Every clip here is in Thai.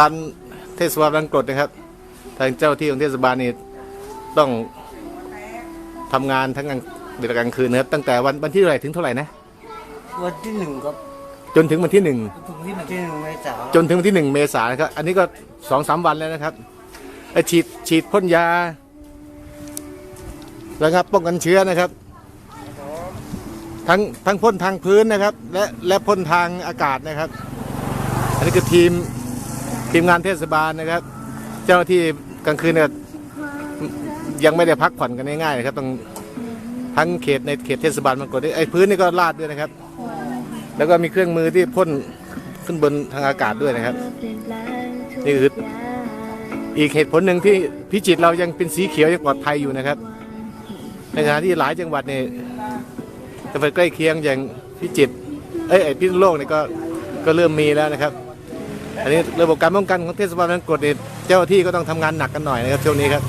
การเทศบาลบางกรดนะครับ ทางเจ้าที่ของเทศบาลนี่ต้องทำงานทั้งกลางเวลากลางคืนนะครับ ตั้งแต่วันวันที่เท่าไหร่ถึงเท่าไหร่นะวันที่หนึ่งครับจนถึงวันที่หนึ่งถึงที่วันที่หนึ่งเมษาจนถึงวันที่หนึ่งเมษายนนะครับ อันนี้ก็สองสามวันแล้วนะครับไอ้ฉีดฉีดพ่นยาแล้วครับป้องกันเชื้อนะครับ ทั้งทั้งพ่นทางพื้นนะครับ และและพ่นทางอากาศนะครับ อันนี้คือทีม ทีมงานเทศบาลนะครับ เจ้าหน้าที่กลางคืนเนี่ยยังไม่ได้พักผ่อนกันง่ายๆนะครับต้องทั้งเขตในเขตเทศบาลบางกรดไอ้พื้นนี่ก็ลาดด้วยนะครับ แล้วก็มีเครื่องมือที่พ่นขึ้นบนทางอากาศด้วยนะครับ นี่คืออีกเหตุผลหนึ่งที่พิจิตรเรายังเป็นสีเขียวยังปลอดภัยอยู่นะครับ ในขณะที่หลายจังหวัดเนี่ยจังหวัดใกล้เคียงอย่างพิจิตรเอ้ยไอ้พิษณุโลกเนี่ยก็ก็เริ่มมีแล้วนะครับ อันนี้ระบบการป้องกันของเทศบาลบางกดเนี่ยเจ้าที่ก็ต้องทำงานหนักกันหน่อยนะครับช่วงนี้ครับ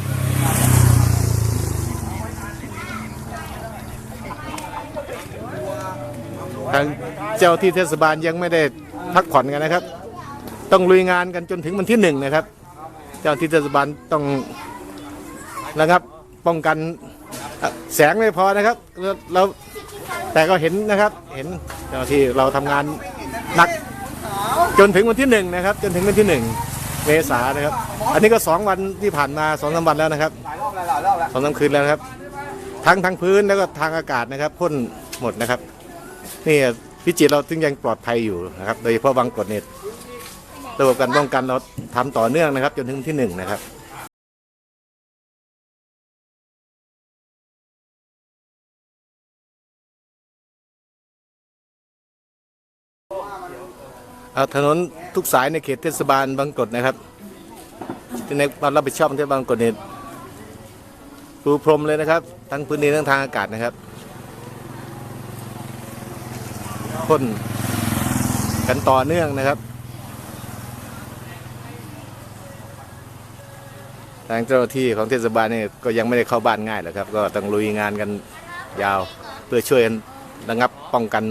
ทางเจ้าที่เทศบาลยังไม่ได้พักผ่อนกันนะครับ ต้องลุยงานกันจนถึงวันที่หนึ่งนะครับ เจ้าที่เทศบาลต้องนะครับป้องกันแสงไม่พอนะครับแล้วแล้วแต่ก็เห็นนะครับ เห็นเจ้าที่เราทำงานหนัก จนถึงวันที่หนึ่งนะครับ จนถึงวันที่หนึ่งเมษายนนะครับ อันนี้ก็สองวันที่ผ่านมาสองสามวันแล้วนะครับสองสามคืนแล้วนะครับ ทั้งทางพื้นแล้วก็ทางอากาศนะครับพ่นหมดนะครับ นี่พิจิตรเราถึงยังปลอดภัยอยู่นะครับ โดยเฉพาะบางกฎเนี่ยระบบการป้องกันเราทำต่อเนื่องนะครับ จนถึงวันที่หนึ่งนะครับ ถนนทุกสายในเขตเทศบาลบางกฎนะครับที่ในความรับผิดชอบของเทศบาลบางกฎเนี่ยปูพรมเลยนะครับ ทั้งพื้นดินทั้งทางอากาศนะครับพ่นกันต่อเนื่องนะครับ ทางเจ้าหน้าที่ของเทศบาลเนี่ยก็ยังไม่ได้เข้าบ้านง่ายหรอกครับ ก็ต้องลุยงานกันยาวเพื่อช่วยกันระงับป้องกัน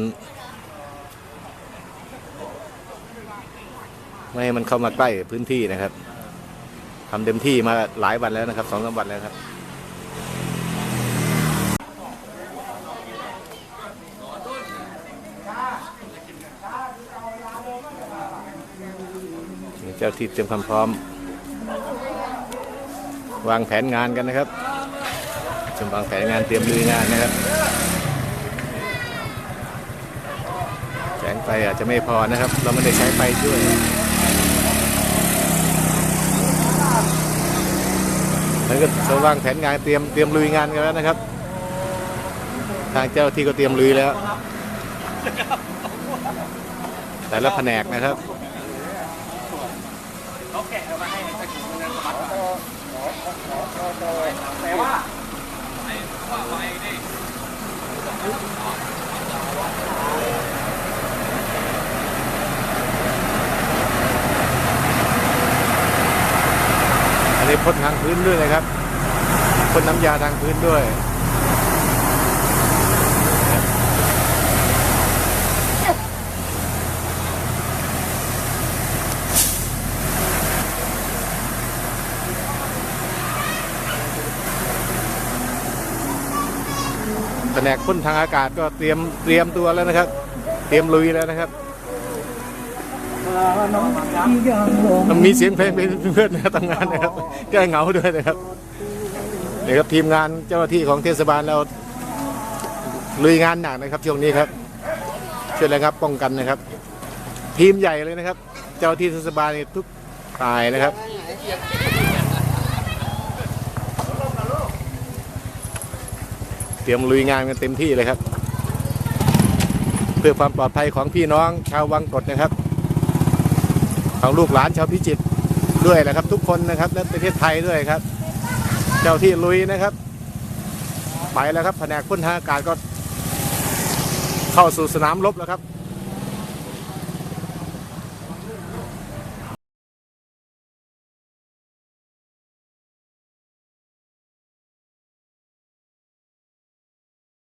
ไม่ให้มันเข้ามาใกล้พื้นที่นะครับทำเต็มที่มาหลายวันแล้วนะครับสองสามวันแล้วครับเจ้าที่เตรียมความพร้อม วางแผนงานกันนะครับจมวางแผนงานเตรียมลุยงานนะครับแสงไฟอาจจะไม่พอนะครับ เราไม่ได้ใช้ไฟช่วย แล้วก็จะวางแผนงานเตรียมเตรียมลุยงานกันแล้วนะครับ ทางเจ้าที่ก็เตรียมลุยแล้ว แต่ละแผนกนะครับอันนี้ พ่นทางพื้นด้วยนะครับพ่นน้ำยาทางพื้นด้วยแผนกพ่นทางอากาศก็เตรียมเตรียมตัวแล้วนะครับ เตรียมลุยแล้วนะครับ มันมีเสียงเพลงเป็นเพื่อนนะครับทำงานนะครับ แก้เหงาด้วยนะครับเดี๋ยวครับทีมงานเจ้าหน้าที่ของเทศบาลเราลุยงานหนักนะครับช่วงนี้ครับช่วยระงับป้องกันนะครับ ทีมใหญ่เลยนะครับ เจ้าหน้าที่เทศบาลทุกตายนะครับเตรียมลุยงานกันเต็มที่เลยครับ เพื่อความปลอดภัยของพี่น้องชาววังกดนะครับ ของลูกหลานชาวพิจิตรด้วยนะครับ ทุกคนนะครับและประเทศไทยด้วยครับ เจ้าที่ลุยนะครับ ไปแล้วครับแผนกพ่นทางอากาศก็เข้าสู่สนามรบแล้วครับ